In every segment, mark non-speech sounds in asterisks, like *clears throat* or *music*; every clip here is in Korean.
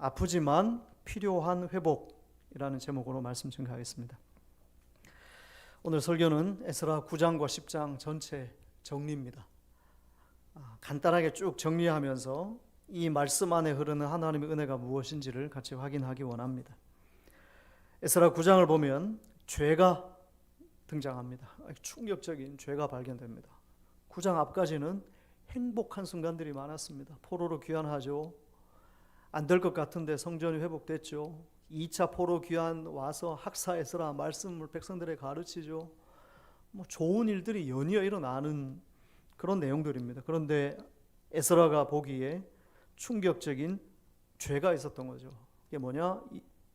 아프지만 필요한 회복이라는 제목으로 말씀 증가하겠습니다. 오늘 설교는 에스라 9장과 10장 전체 정리입니다. 아, 간단하게 쭉 정리하면서 이 말씀 안에 흐르는 하나님의 은혜가 무엇인지를 같이 확인하기 원합니다. 에스라 9장을 보면 죄가 등장합니다. 충격적인 죄가 발견됩니다. 9장 앞까지는 행복한 순간들이 많았습니다. 포로로 귀환하죠. 안 될 것 같은데 성전이 회복됐죠. 2차 포로 귀환 와서 학사에서라 말씀을 백성들에 가르치죠. 뭐 좋은 일들이 연이어 일어나는 그런 내용들입니다. 그런데 에스라가 보기에 충격적인 죄가 있었던 거죠. 이게 뭐냐?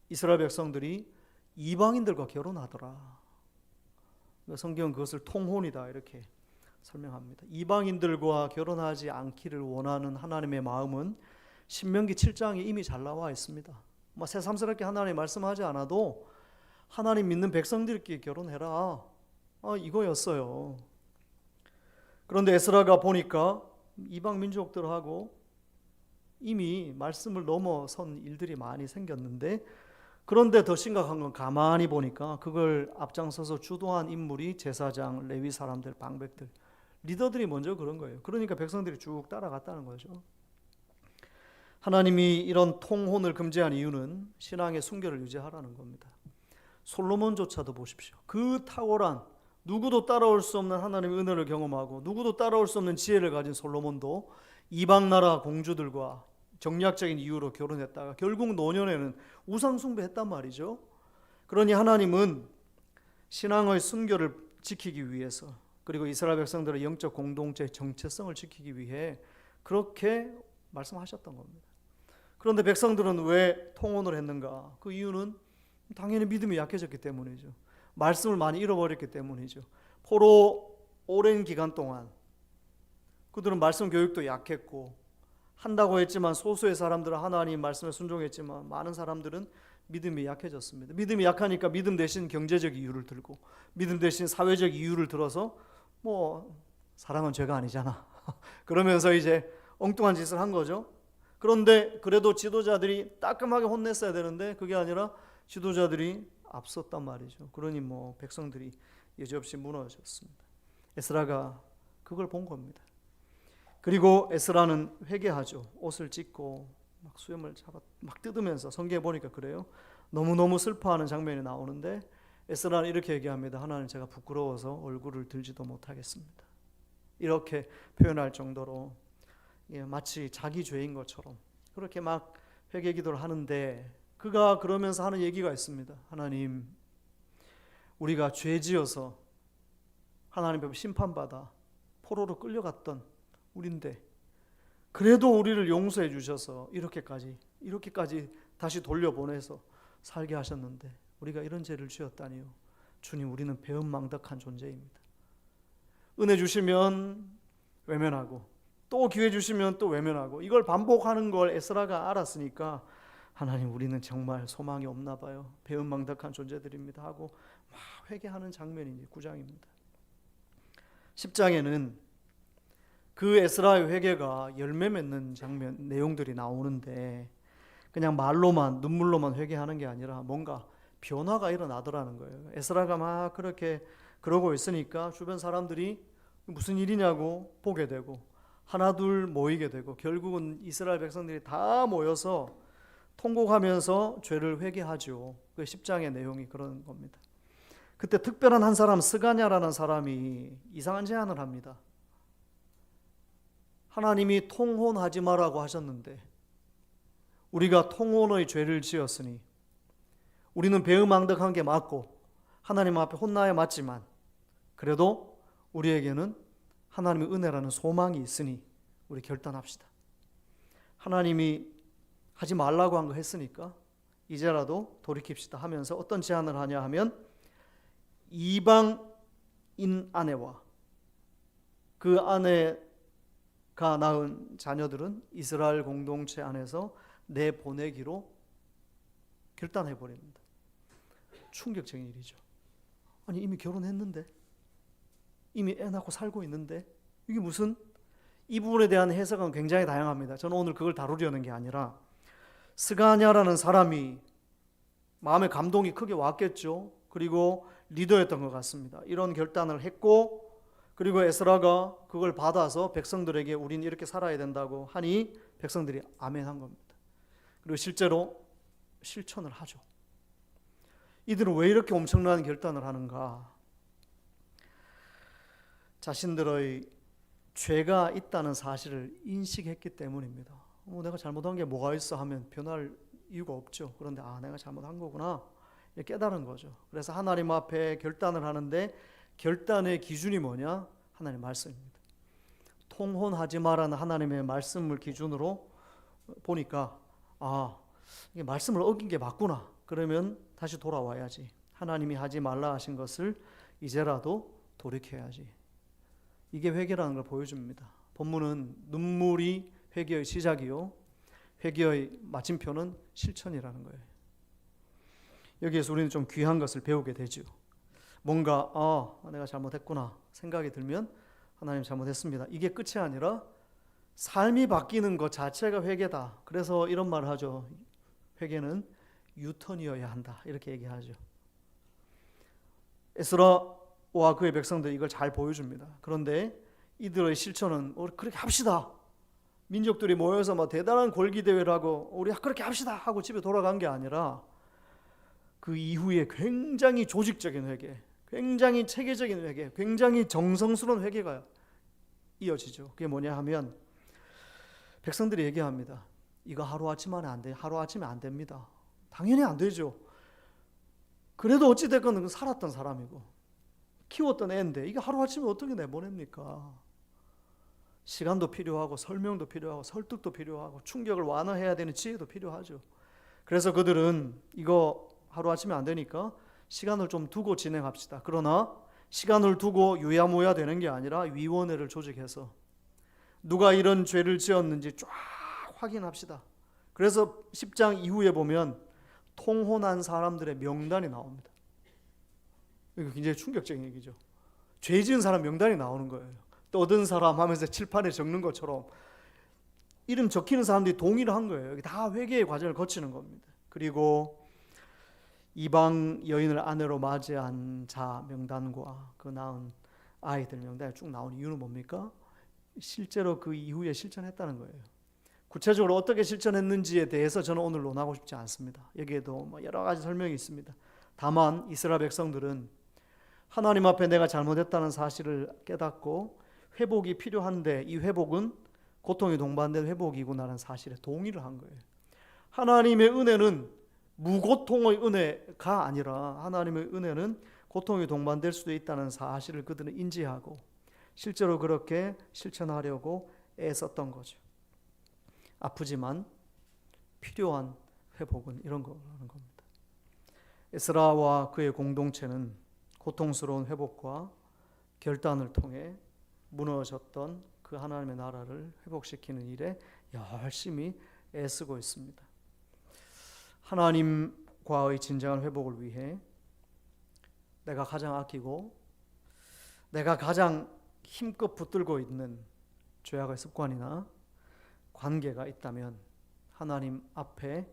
이스라엘 백성들이 이방인들과 결혼하더라. 성경은 그것을 통혼이다 이렇게 설명합니다. 이방인들과 결혼하지 않기를 원하는 하나님의 마음은 신명기 7장에 이미 잘 나와 있습니다. 뭐 새삼스럽게 하나님 말씀하지 않아도 하나님 믿는 백성들끼리 결혼해라. 아, 이거였어요. 그런데 에스라가 보니까 이방 민족들하고 이미 말씀을 넘어선 일들이 많이 생겼는데 그런데 더 심각한 건 가만히 보니까 그걸 앞장서서 주도한 인물이 제사장, 레위 사람들, 방백들, 리더들이 먼저 그런 거예요. 그러니까 백성들이 쭉 따라갔다는 거죠. 하나님이 이런 통혼을 금지한 이유는 신앙의 순결을 유지하라는 겁니다. 솔로몬조차도 보십시오. 그 탁월한 누구도 따라올 수 없는 하나님의 은혜를 경험하고 누구도 따라올 수 없는 지혜를 가진 솔로몬도 이방 나라 공주들과 정략적인 이유로 결혼했다가 결국 노년에는 우상 숭배했단 말이죠. 그러니 하나님은 신앙의 순결을 지키기 위해서 그리고 이스라엘 백성들의 영적 공동체 정체성을 지키기 위해 그렇게 말씀하셨던 겁니다. 그런데 백성들은 왜 통혼을 했는가? 그 이유는 당연히 믿음이 약해졌기 때문이죠. 말씀을 많이 잃어버렸기 때문이죠. 포로 오랜 기간 동안 그들은 말씀 교육도 약했고 한다고 했지만 소수의 사람들은 하나님 말씀에 순종했지만 많은 사람들은 믿음이 약해졌습니다. 믿음이 약하니까 믿음 대신 경제적 이유를 들고 믿음 대신 사회적 이유를 들어서 뭐 사랑은 죄가 아니잖아. *laughs* 그러면서 이제 엉뚱한 짓을 한 거죠. 그런데 그래도 지도자들이 따끔하게 혼냈어야 되는데 그게 아니라 지도자들이 앞섰단 말이죠. 그러니 뭐 백성들이 여지없이 무너졌습니다. 에스라가 그걸 본 겁니다. 그리고 에스라는 회개하죠. 옷을 찢고 막 수염을 잡아 막 뜯으면서 성경에 보니까 그래요. 너무 너무 슬퍼하는 장면이 나오는데 에스라는 이렇게 얘기합니다. 하나님 제가 부끄러워서 얼굴을 들지도 못하겠습니다. 이렇게 표현할 정도로 예, 마치 자기 죄인 것처럼 그렇게 막 회개 기도를 하는데 그가 그러면서 하는 얘기가 있습니다. 하나님, 우리가 죄 지어서 하나님 앞에 심판받아 포로로 끌려갔던 우린데 그래도 우리를 용서해 주셔서 이렇게까지 이렇게까지 다시 돌려보내서 살게 하셨는데 우리가 이런 죄를 지었다니요. 주님, 우리는 배은망덕한 존재입니다. 은혜 주시면 외면하고 또 기회 주시면 또 외면하고 이걸 반복하는 걸 에스라가 알았으니까 하나님 우리는 정말 소망이 없나 봐요. 배은망덕한 존재들입니다 하고 막 회개하는 장면이 9장입니다. 10장에는 그 에스라의 회개가 열매 맺는 장면 내용들이 나오는데 그냥 말로만 눈물로만 회개하는 게 아니라 뭔가 변화가 일어나더라는 거예요. 에스라가 막 그렇게 그러고 있으니까 주변 사람들이 무슨 일이냐고 보게 되고 하나둘 모이게 되고 결국은 이스라엘 백성들이 다 모여서 통곡하면서 죄를 회개하죠. 그 10장의 내용이 그런 겁니다. 그때 특별한 한 사람 스가냐라는 사람이 이상한 제안을 합니다. 하나님이 통혼하지 말라고 하셨는데 우리가 통혼의 죄를 지었으니 우리는 배음망덕한 게 맞고 하나님 앞에 혼나야 맞지만 그래도 우리에게는 하나님의 은혜라는 소망이 있으니 우리 결단합시다. 하나님이 하지 말라고 한 거 했으니까 이제라도 돌이킵시다 하면서 어떤 제안을 하냐 하면 이방인 아내와 그 아내가 낳은 자녀들은 이스라엘 공동체 안에서 내 보내기로 결단해 버립니다. 충격적인 일이죠. 아니 이미 결혼했는데 이미 애 낳고 살고 있는데 이게 무슨 이 부분에 대한 해석은 굉장히 다양합니다. 저는 오늘 그걸 다루려는 게 아니라 스가냐라는 사람이 마음에 감동이 크게 왔겠죠. 그리고 리더였던 것 같습니다. 이런 결단을 했고 그리고 에스라가 그걸 받아서 백성들에게 우린 이렇게 살아야 된다고 하니 백성들이 아멘한 겁니다. 그리고 실제로 실천을 하죠. 이들은 왜 이렇게 엄청난 결단을 하는가? 자신들의 죄가 있다는 사실을 인식했기 때문입니다. 어, 내가 잘못한 게 뭐가 있어 하면 변할 이유가 없죠. 그런데 아 내가 잘못한 거구나 깨달은 거죠. 그래서 하나님 앞에 결단을 하는데 결단의 기준이 뭐냐? 하나님 말씀입니다. 통혼하지 마라는 하나님의 말씀을 기준으로 보니까 아 이게 말씀을 어긴 게 맞구나. 그러면 다시 돌아와야지. 하나님이 하지 말라 하신 것을 이제라도 돌이켜야지. 이게 회개라는 걸 보여줍니다. 본문은 눈물이 회개의 시작이요. 회개의 마침표는 실천이라는 거예요. 여기에서 우리는 좀 귀한 것을 배우게 되죠. 뭔가 아 내가 잘못했구나 생각이 들면 하나님 잘못했습니다. 이게 끝이 아니라 삶이 바뀌는 것 자체가 회개다. 그래서 이런 말을 하죠. 회개는 유턴이어야 한다. 이렇게 얘기하죠. 에스라 와 그의 백성들 이걸 잘 보여줍니다. 그런데 이들의 실천은 우리 그렇게 합시다. 민족들이 모여서 막 대단한 골기 대회를 하고 우리 그렇게 합시다 하고 집에 돌아간 게 아니라 그 이후에 굉장히 조직적인 회개, 굉장히 체계적인 회개, 굉장히 정성스러운 회개가 이어지죠. 그게 뭐냐 하면 백성들이 얘기합니다. 이거 하루 아침 안에 안 돼. 하루 아침에 안 됩니다. 당연히 안 되죠. 그래도 어찌 됐건 살았던 사람이고 키웠던 애인데 이게 하루 아침에 어떻게 내보냅니까? 시간도 필요하고 설명도 필요하고 설득도 필요하고 충격을 완화해야 되는 지혜도 필요하죠. 그래서 그들은 이거 하루 아침에 안 되니까 시간을 좀 두고 진행합시다. 그러나 시간을 두고 유야무야 되는 게 아니라 위원회를 조직해서 누가 이런 죄를 지었는지 쫙 확인합시다. 그래서 10장 이후에 보면 통혼한 사람들의 명단이 나옵니다. 이거 굉장히 충격적인 얘기죠. 죄 지은 사람 명단이 나오는 거예요. 떠든 사람 하면서 칠판에 적는 것처럼 이름 적히는 사람들이 동의를 한 거예요. 다 회개의 과정을 거치는 겁니다. 그리고 이방 여인을 아내로 맞이한 자 명단과 그 낳은 아이들 명단이 쭉 나온 이유는 뭡니까? 실제로 그 이후에 실천했다는 거예요. 구체적으로 어떻게 실천했는지에 대해서 저는 오늘 논하고 싶지 않습니다. 여기에도 뭐 여러 가지 설명이 있습니다. 다만 이스라엘 백성들은 하나님 앞에 내가 잘못했다는 사실을 깨닫고 회복이 필요한데 이 회복은 고통이 동반된 회복이구나라는 사실에 동의를 한 거예요. 하나님의 은혜는 무고통의 은혜가 아니라 하나님의 은혜는 고통이 동반될 수도 있다는 사실을 그들은 인지하고 실제로 그렇게 실천하려고 애썼던 거죠. 아프지만 필요한 회복은 이런 거라는 겁니다. 에스라와 그의 공동체는 고통스러운 회복과 결단을 통해 무너졌던 그 하나님의 나라를 회복시키는 일에 열심히 애쓰고 있습니다. 하나님과의 진정한 회복을 위해 내가 가장 아끼고 내가 가장 힘껏 붙들고 있는 죄악의 습관이나 관계가 있다면 하나님 앞에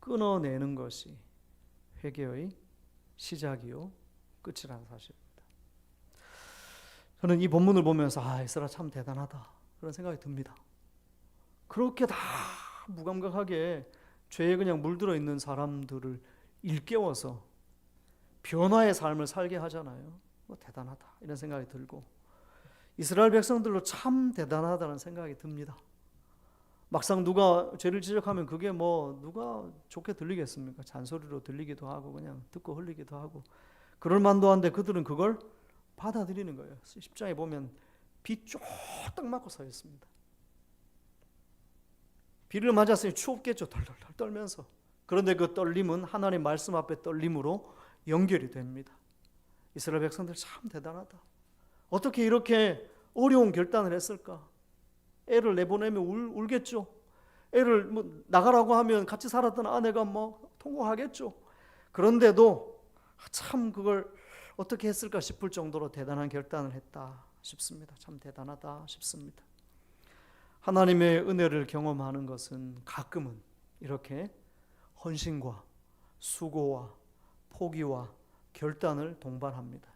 끊어내는 것이 회개의 시작이요 끝이라는 사실입니다. 저는 이 본문을 보면서 아 에스라 참 대단하다 그런 생각이 듭니다. 그렇게 다 무감각하게 죄에 그냥 물들어 있는 사람들을 일깨워서 변화의 삶을 살게 하잖아요. 뭐 대단하다 이런 생각이 들고 이스라엘 백성들로 참 대단하다는 생각이 듭니다. 막상 누가 죄를 지적하면 그게 뭐 누가 좋게 들리겠습니까? 잔소리로 들리기도 하고 그냥 듣고 흘리기도 하고 그럴 만도 한데 그들은 그걸 받아들이는 거예요. 10장에 보면 비 쫄딱 맞고 서 있습니다. 비를 맞았으니 추웠겠죠. 덜덜덜 떨면서. 그런데 그 떨림은 하나님 말씀 앞에 떨림으로 연결이 됩니다. 이스라엘 백성들 참 대단하다. 어떻게 이렇게 어려운 결단을 했을까? 애를 내보내면 울, 울겠죠. 애를 뭐 나가라고 하면 같이 살았던 아내가 뭐 통곡하겠죠. 그런데도 참 그걸 어떻게 했을까 싶을 정도로 대단한 결단을 했다 싶습니다. 참 대단하다 싶습니다. 하나님의 은혜를 경험하는 것은 가끔은 이렇게 헌신과 수고와 포기와 결단을 동반합니다.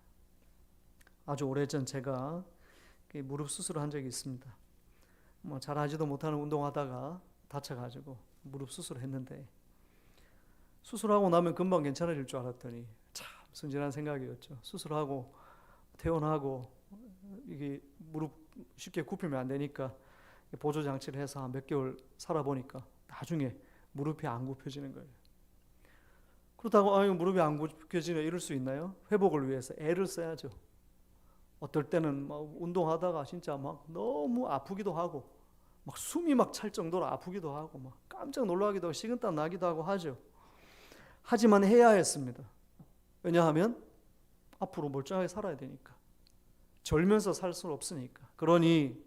아주 오래전 제가 무릎 수술을 한 적이 있습니다. 뭐 잘하지도 못하는 운동하다가 다쳐가지고 무릎 수술을 했는데 수술하고 나면 금방 괜찮아질 줄 알았더니 참 순진한 생각이었죠. 수술하고 퇴원하고 이게 무릎 쉽게 굽히면 안 되니까 보조 장치를 해서 몇 개월 살아보니까 나중에 무릎이 안 굽혀지는 거예요. 그렇다고 아유 무릎이 안 굽혀지네 이럴 수 있나요? 회복을 위해서 애를 써야죠. 어떨 때는 막 운동하다가 진짜 막 너무 아프기도 하고 막 숨이 막 찰 정도로 아프기도 하고 막 깜짝 놀라기도 하고 식은땀 나기도 하고 하죠. 하지만 해야 했습니다. 왜냐하면 앞으로 멀쩡하게 살아야 되니까. 절면서 살 수는 없으니까. 그러니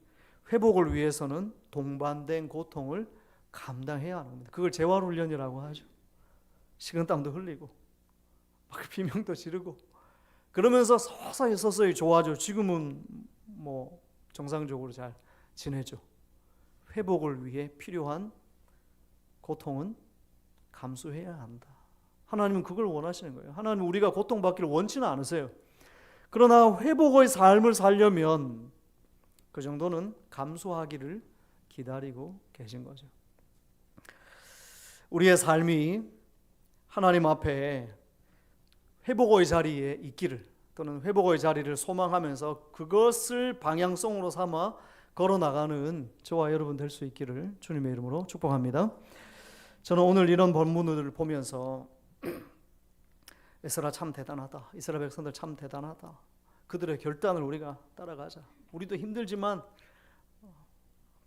회복을 위해서는 동반된 고통을 감당해야 하는 겁니다. 그걸 재활 훈련이라고 하죠. 식은땀도 흘리고 막 *laughs* 비명도 지르고 그러면서 서서히 서서히 좋아져. 지금은 뭐 정상적으로 잘 지내죠. 회복을 위해 필요한 고통은 감수해야 한다. 하나님은 그걸 원하시는 거예요. 하나님은 우리가 고통받기를 원치는 않으세요. 그러나 회복의 삶을 살려면 그 정도는 감수하기를 기다리고 계신 거죠. 우리의 삶이 하나님 앞에 회복의 자리에 있기를 또는 회복의 자리를 소망하면서 그것을 방향성으로 삼아 걸어 나가는 저와 여러분 될 수 있기를 주님의 이름으로 축복합니다. 저는 오늘 이런 본문을 보면서 *clears throat* 에스라 참 대단하다. 이스라엘 백성들 참 대단하다. 그들의 결단을 우리가 따라가자. 우리도 힘들지만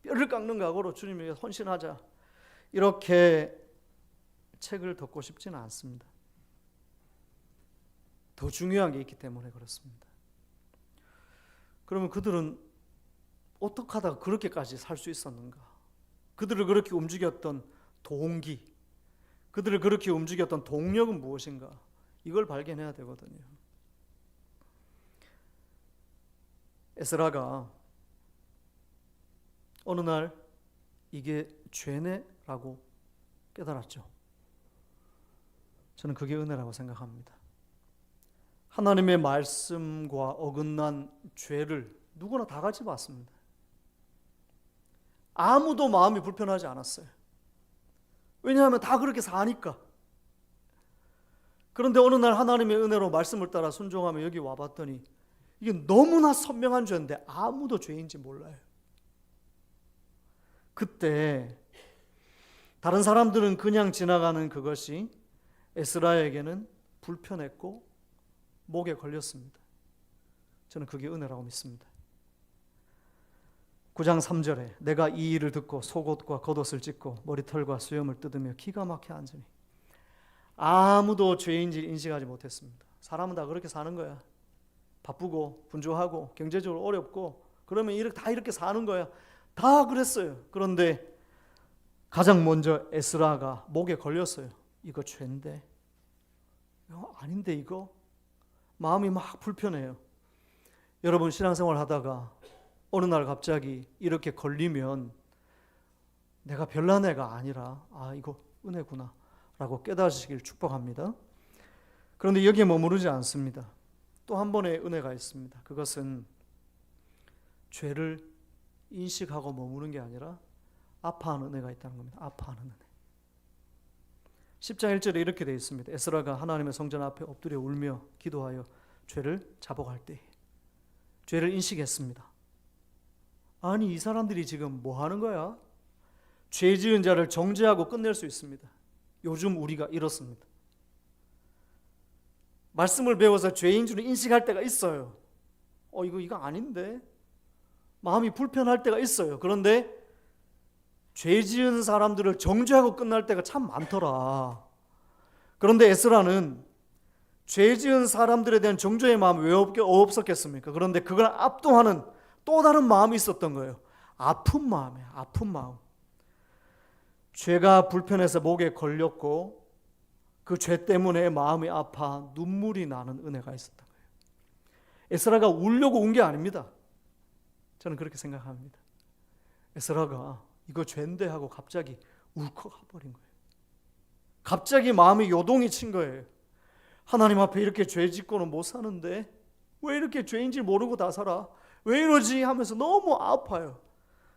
뼈를 깎는 각오로 주님 위해 헌신하자. 이렇게 책을 덮고 싶지는 않습니다. 더 중요한 게 있기 때문에 그렇습니다. 그러면 그들은 어떻게 하다가 그렇게까지 살 수 있었는가? 그들을 그렇게 움직였던 동기, 그들을 그렇게 움직였던 동력은 무엇인가? 이걸 발견해야 되거든요. 에스라가 어느 날 이게 죄네라고 깨달았죠. 저는 그게 은혜라고 생각합니다. 하나님의 말씀과 어긋난 죄를 누구나 다 같이 봤습니다. 아무도 마음이 불편하지 않았어요. 왜냐하면 다 그렇게 사니까. 그런데 어느 날 하나님의 은혜로 말씀을 따라 순종하며 여기 와봤더니 이게 너무나 선명한 죄인데 아무도 죄인지 몰라요. 그때 다른 사람들은 그냥 지나가는 그것이 에스라에게는 불편했고 목에 걸렸습니다. 저는 그게 은혜라고 믿습니다. 9장 3절에 내가 이 일을 듣고 속옷과 겉옷을 찢고 머리털과 수염을 뜯으며 기가 막혀 앉으니 아무도 죄인지 인식하지 못했습니다. 사람은 다 그렇게 사는 거야. 바쁘고 분주하고 경제적으로 어렵고 그러면 이렇게 다 이렇게 사는 거야. 다 그랬어요. 그런데 가장 먼저 에스라가 목에 걸렸어요. 이거 죄인데. 이거 아닌데 이거 마음이 막 불편해요. 여러분 신앙생활 하다가 어느 날 갑자기 이렇게 걸리면 내가 별난 애가 아니라 아 이거 은혜구나 라고 깨달으시길 축복합니다. 그런데 여기에 머무르지 않습니다. 또 한 번의 은혜가 있습니다. 그것은 죄를 인식하고 머무는 게 아니라 아파하는 은혜가 있다는 겁니다. 아파하는 은혜. 10장 1절에 이렇게 되어 있습니다. 에스라가 하나님의 성전 앞에 엎드려 울며 기도하여 죄를 자복할 때 죄를 인식했습니다. 아니 이 사람들이 지금 뭐 하는 거야? 죄 지은 자를 정죄하고 끝낼 수 있습니다. 요즘 우리가 이렇습니다. 말씀을 배워서 죄인 줄을 인식할 때가 있어요. 어 이거 이거 아닌데 마음이 불편할 때가 있어요. 그런데 죄 지은 사람들을 정죄하고 끝날 때가 참 많더라. 그런데 에스라는 죄 지은 사람들에 대한 정죄의 마음이 왜 없었겠습니까? 그런데 그걸 압도하는 또 다른 마음이 있었던 거예요. 아픈 마음이에요. 아픈 마음. 죄가 불편해서 목에 걸렸고 그 죄 때문에 마음이 아파 눈물이 나는 은혜가 있었던 거예요. 에스라가 울려고 운 게 아닙니다. 저는 그렇게 생각합니다. 에스라가 이거 죄인데 하고 갑자기 울컥 가버린 거예요. 갑자기 마음이 요동이 친 거예요. 하나님 앞에 이렇게 죄 짓고는 못 사는데 왜 이렇게 죄인지 모르고 다 살아? 왜 이러지? 하면서 너무 아파요.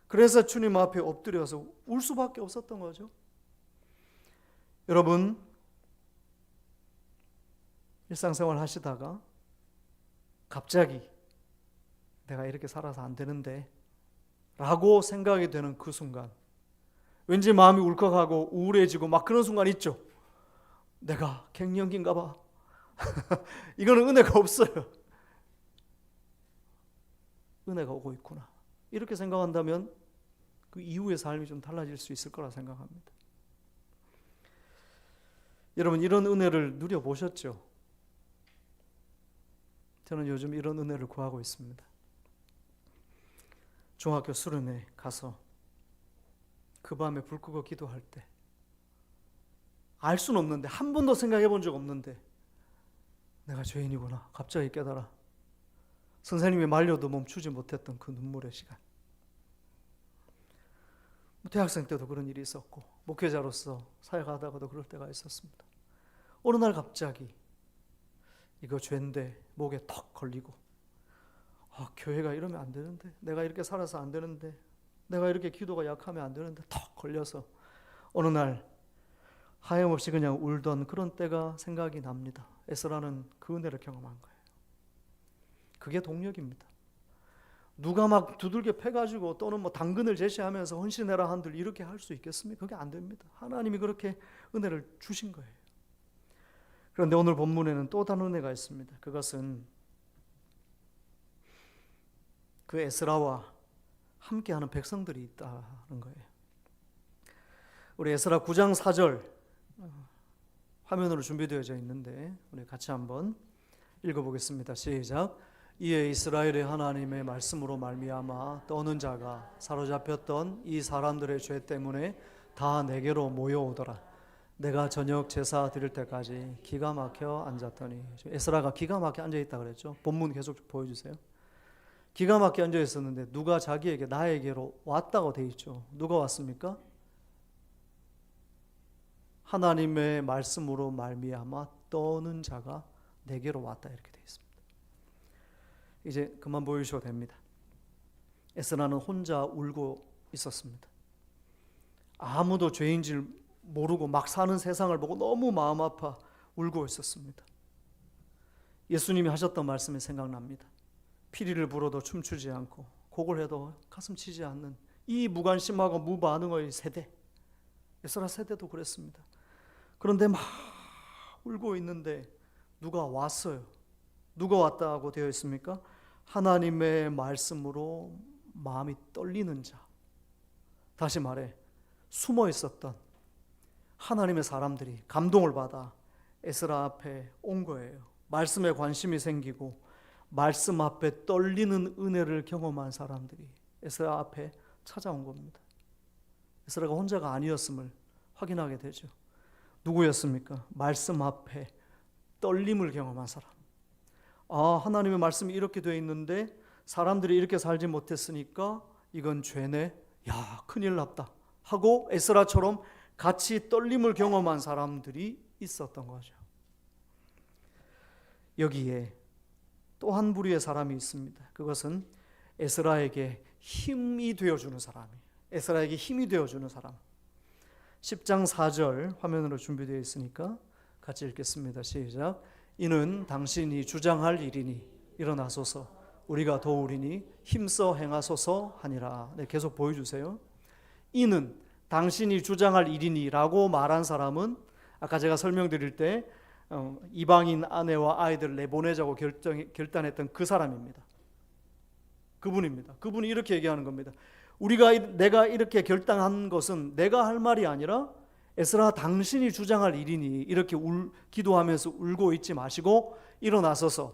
그래서 주님 앞에 엎드려서 울 수밖에 없었던 거죠. 여러분 일상생활 하시다가 갑자기 내가 이렇게 살아서 안 되는데 라고 생각이 되는 그 순간 왠지 마음이 울컥하고 우울해지고 막 그런 순간 있죠. 내가 갱년기인가 봐. *laughs* 이거는 은혜가 없어요. 은혜가 오고 있구나. 이렇게 생각한다면 그 이후의 삶이 좀 달라질 수 있을 거라 생각합니다. 여러분 이런 은혜를 누려 보셨죠? 저는 요즘 이런 은혜를 구하고 있습니다. 중학교 수련회 가서 그 밤에 불 끄고 기도할 때 알 수는 없는데 한 번도 생각해 본 적 없는데 내가 죄인이구나 갑자기 깨달아 선생님이 말려도 멈추지 못했던 그 눈물의 시간 뭐 대학생 때도 그런 일이 있었고 목회자로서 사역하다가도 그럴 때가 있었습니다 어느 날 갑자기 이거 죄인데 목에 턱 걸리고 아 교회가 이러면 안 되는데 내가 이렇게 살아서 안 되는데 내가 이렇게 기도가 약하면 안 되는데 턱 걸려서 어느 날 하염없이 그냥 울던 그런 때가 생각이 납니다. 에스라는 그 은혜를 경험한 거예요. 그게 동력입니다. 누가 막 두들겨 패가지고 또는 뭐 당근을 제시하면서 헌신해라 한들 이렇게 할 수 있겠습니까? 그게 안 됩니다. 하나님이 그렇게 은혜를 주신 거예요. 그런데 오늘 본문에는 또 다른 은혜가 있습니다. 그것은 그 에스라와 함께하는 백성들이 있다는 거예요. 우리 에스라 9장 4절 화면으로 준비되어져 있는데 우리 같이 한번 읽어보겠습니다. 시작. 이에 이스라엘의 하나님의 말씀으로 말미암아 떠는 자가 사로잡혔던 이 사람들의 죄 때문에 다 내게로 모여오더라. 내가 저녁 제사 드릴 때까지 기가 막혀 앉았더니 에스라가 기가 막혀 앉아 있다 그랬죠. 본문 계속 보여 주세요. 기가 막혀 앉아 있었는데 누가 자기에게 나에게로 왔다고 돼 있죠. 누가 왔습니까? 하나님의 말씀으로 말미암아 떠는 자가 내게로 왔다 이렇게 돼 있습니다. 이제 그만 보여주셔도 됩니다. 에스라는 혼자 울고 있었습니다. 아무도 죄인 줄 모르고 막 사는 세상을 보고 너무 마음 아파 울고 있었습니다. 예수님이 하셨던 말씀이 생각납니다. 피리를 불어도 춤추지 않고 곡을 해도 가슴 치지 않는 이 무관심하고 무반응의 세대. 에스라 세대도 그랬습니다. 그런데 막 울고 있는데 누가 왔어요. 누가 왔다고 되어 있습니까? 하나님의 말씀으로 마음이 떨리는 자. 다시 말해 숨어 있었던 하나님의 사람들이 감동을 받아 에스라 앞에 온 거예요. 말씀에 관심이 생기고 말씀 앞에 떨리는 은혜를 경험한 사람들이 에스라 앞에 찾아온 겁니다. 에스라가 혼자가 아니었음을 확인하게 되죠. 누구였습니까? 말씀 앞에 떨림을 경험한 사람. 아, 하나님의 말씀이 이렇게 되어 있는데 사람들이 이렇게 살지 못했으니까 이건 죄네. 야, 큰일 났다. 하고 에스라처럼 같이 떨림을 경험한 사람들이 있었던 거죠. 여기에 또 한 부류의 사람이 있습니다. 그것은 에스라에게 힘이 되어 주는 사람이에요. 에스라에게 힘이 되어 주는 사람. 10장 4절 화면으로 준비되어 있으니까 같이 읽겠습니다. 시작. 이는 당신이 주장할 일이니 일어나소서 우리가 도우리니 힘써 행하소서 하니라. 네, 계속 보여주세요. 이는 당신이 주장할 일이니라고 말한 사람은 아까 제가 설명드릴 때 어, 이방인 아내와 아이들 내보내자고 결정, 결단했던 그 사람입니다. 그분입니다. 그분이 이렇게 얘기하는 겁니다. 우리가 내가 이렇게 결단한 것은 내가 할 말이 아니라 에스라 당신이 주장할 일이니 이렇게 울, 기도하면서 울고 있지 마시고 일어나서서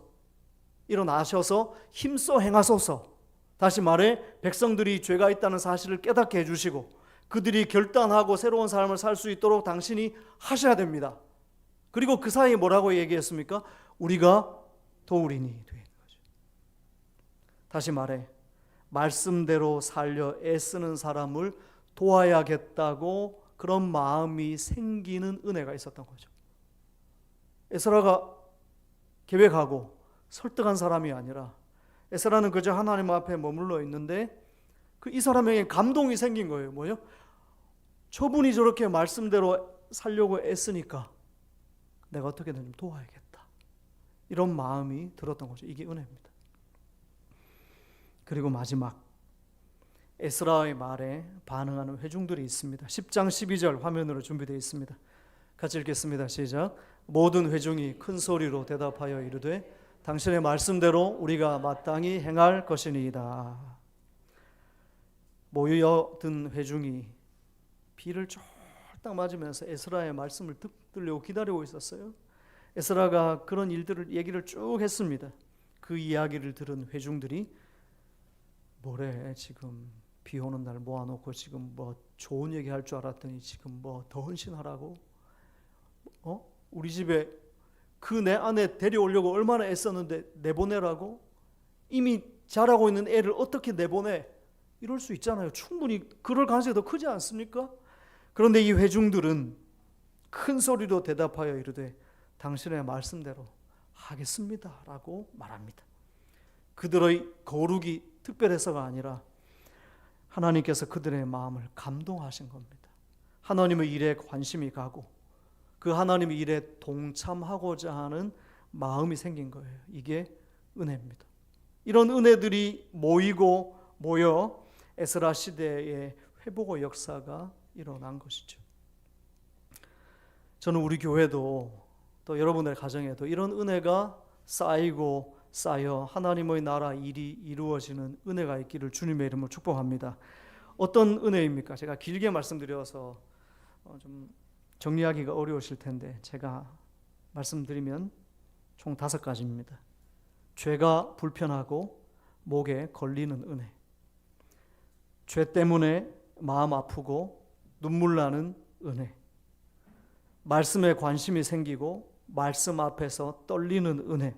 일어나셔서 힘써 행하소서. 다시 말해 백성들이 죄가 있다는 사실을 깨닫게 해주시고 그들이 결단하고 새로운 삶을 살 수 있도록 당신이 하셔야 됩니다. 그리고 그 사이에 뭐라고 얘기했습니까? 우리가 도우리니 되는 거죠. 다시 말해 말씀대로 살려 애쓰는 사람을 도와야겠다고 그런 마음이 생기는 은혜가 있었던 거죠. 에스라가 계획하고 설득한 사람이 아니라 에스라는 그저 하나님 앞에 머물러 있는데 그 이 사람에게 감동이 생긴 거예요. 뭐요? 저분이 저렇게 말씀대로 살려고 애쓰니까 내가 어떻게든 좀 도와야겠다. 이런 마음이 들었던 거죠. 이게 은혜입니다. 그리고 마지막 에스라의 말에 반응하는 회중들이 있습니다. 10장 12절 화면으로 준비되어 있습니다. 같이 읽겠습니다. 시작. 모든 회중이 큰 소리로 대답하여 이르되 당신의 말씀대로 우리가 마땅히 행할 것이니이다. 모여든 회중이 비를 쫄딱 맞으면서 에스라의 말씀을 듣으려고 기다리고 있었어요. 에스라가 그런 일들을 얘기를 쭉 했습니다. 그 이야기를 들은 회중들이 뭐래 지금 비 오는 날 모아놓고 지금 뭐 좋은 얘기 할 줄 알았더니 지금 뭐 더 헌신하라고? 어? 우리 집에 그 내 아내 데려오려고 얼마나 애썼는데 내보내라고? 이미 자라고 있는 애를 어떻게 내보내? 이럴 수 있잖아요. 충분히 그럴 가능성이 더 크지 않습니까? 그런데 이 회중들은 큰 소리로 대답하여 이르되 당신의 말씀대로 하겠습니다라고 말합니다. 그들의 거룩이 특별해서가 아니라 하나님께서 그들의 마음을 감동하신 겁니다. 하나님의 일에 관심이 가고 그 하나님의 일에 동참하고자 하는 마음이 생긴 거예요. 이게 은혜입니다. 이런 은혜들이 모이고 모여 에스라 시대의 회복의 역사가 일어난 것이죠. 저는 우리 교회도 또 여러분의 가정에도 이런 은혜가 쌓이고 쌓여 하나님의 나라 일이 이루어지는 은혜가 있기를 주님의 이름으로 축복합니다. 어떤 은혜입니까? 제가 길게 말씀드려서 어, 좀 정리하기가 어려우실 텐데 제가 말씀드리면 총 다섯 가지입니다. 죄가 불편하고 목에 걸리는 은혜. 죄 때문에 마음 아프고 눈물 나는 은혜. 말씀에 관심이 생기고 말씀 앞에서 떨리는 은혜.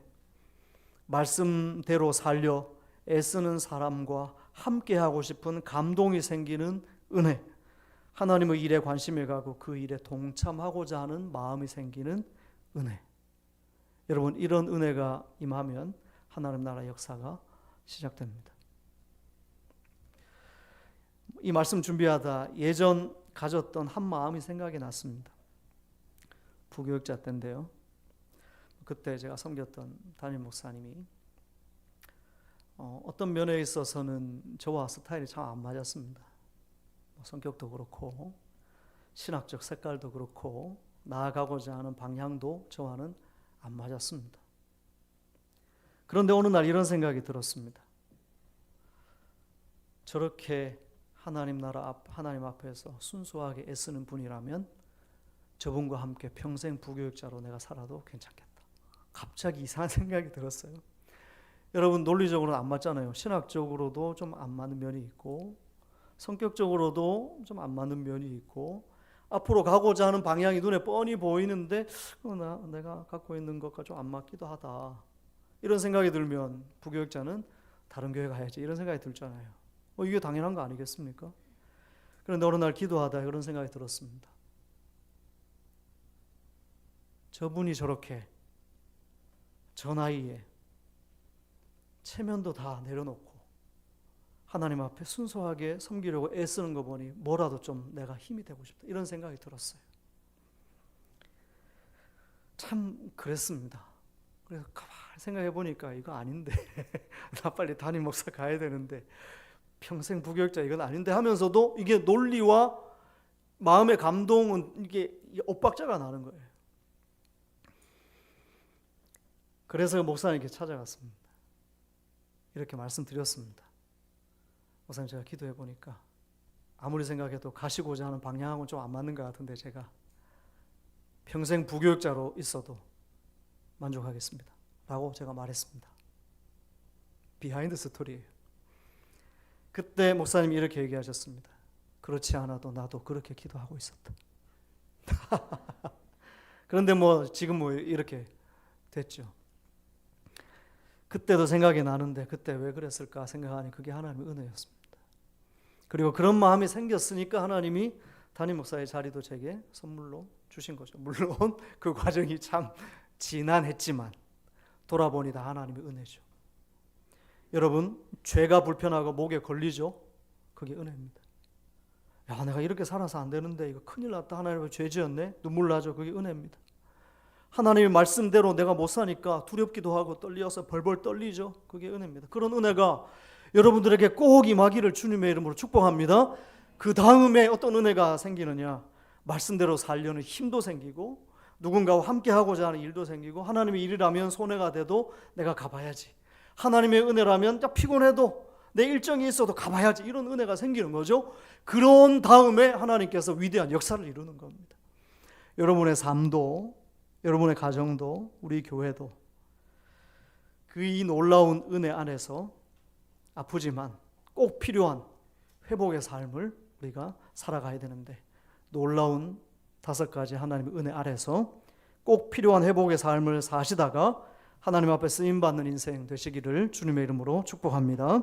말씀대로 살려 애쓰는 사람과 함께 하고 싶은 감동이 생기는 은혜. 하나님의 일에 관심이 가고 그 일에 동참하고자 하는 마음이 생기는 은혜. 여러분 이런 은혜가 임하면 하나님 나라 역사가 시작됩니다. 이 말씀 준비하다 예전 가졌던 한 마음이 생각이 났습니다. 부교육자 때인데요. 그때 제가 섬겼던 담임 목사님이 어, 떤 면에 있어서는 저와 스타일이 참 안 맞았습니다. 뭐 성격도 그렇고 신학적 색깔도 그렇고 나아가고자 하는 방향도 저와는 안 맞았습니다. 그런데 어느 날 이런 생각이 들었습니다. 저렇게 하나님 나라 앞 하나님 앞에서 순수하게 애쓰는 분이라면 저분과 함께 평생 부교육자로 내가 살아도 괜찮겠다. 갑자기 이상한 *laughs* 생각이 들었어요. 여러분 논리적으로는 안 맞잖아요. 신학적으로도 좀 안 맞는 면이 있고 성격적으로도 좀 안 맞는 면이 있고 앞으로 가고자 하는 방향이 눈에 뻔히 보이는데 어, 나, 내가 갖고 있는 것과 좀 안 맞기도 하다. 이런 생각이 들면 부교육자는 다른 교회 가야지 이런 생각이 들잖아요. 어, 이게 당연한 거 아니겠습니까? 그런데 어느 날 기도하다 그런 생각이 들었습니다. 저분이 저렇게 저 나이에 체면도 다 내려놓고 하나님 앞에 순수하게 섬기려고 애쓰는 거 보니 뭐라도 좀 내가 힘이 되고 싶다 이런 생각이 들었어요. 참 그랬습니다. 그래서 가만 생각해 보니까 이거 아닌데 *laughs* 나 빨리 담임 목사 가야 되는데 평생 부교육자 이건 아닌데 하면서도 이게 논리와 마음의 감동은 이게 엇박자가 나는 거예요. 그래서 목사님께 찾아갔습니다. 이렇게 말씀드렸습니다. 목사님 제가 기도해 보니까 아무리 생각해도 가시고자 하는 방향하고는 좀 안 맞는 것 같은데 제가 평생 부교육자로 있어도 만족하겠습니다. 라고 제가 말했습니다. 비하인드 스토리예요. 그때 목사님이 이렇게 얘기하셨습니다. 그렇지 않아도 나도 그렇게 기도하고 있었다. *laughs* 그런데 뭐 지금 뭐 이렇게 됐죠. 그때도 생각이 나는데 그때 왜 그랬을까 생각하니 그게 하나님의 은혜였습니다. 그리고 그런 마음이 생겼으니까 하나님이 담임 목사의 자리도 제게 선물로 주신 거죠. 물론 *laughs* 그 과정이 참 지난했지만 돌아보니 다 하나님의 은혜죠. 여러분 죄가 불편하고 목에 걸리죠. 그게 은혜입니다. 야 내가 이렇게 살아서 안 되는데 이거 큰일 났다 하나님의 죄 지었네 눈물 나죠. 그게 은혜입니다. 하나님의 말씀대로 내가 못 사니까 두렵기도 하고 떨려서 벌벌 떨리죠. 그게 은혜입니다. 그런 은혜가 여러분들에게 꼭 임하기를 주님의 이름으로 축복합니다. 그 다음에 어떤 은혜가 생기느냐? 말씀대로 살려는 힘도 생기고 누군가와 함께 하고자 하는 일도 생기고 하나님의 일이라면 손해가 돼도 내가 가봐야지. 하나님의 은혜라면 딱 피곤해도 내 일정이 있어도 가봐야지. 이런 은혜가 생기는 거죠. 그런 다음에 하나님께서 위대한 역사를 이루는 겁니다. 여러분의 삶도 여러분의 가정도 우리 교회도 그 이 놀라운 은혜 안에서 아프지만 꼭 필요한 회복의 삶을 우리가 살아가야 되는데 놀라운 다섯 가지 하나님의 은혜 아래서 꼭 필요한 회복의 삶을 사시다가 하나님 앞에 쓰임 받는 인생 되시기를 주님의 이름으로 축복합니다.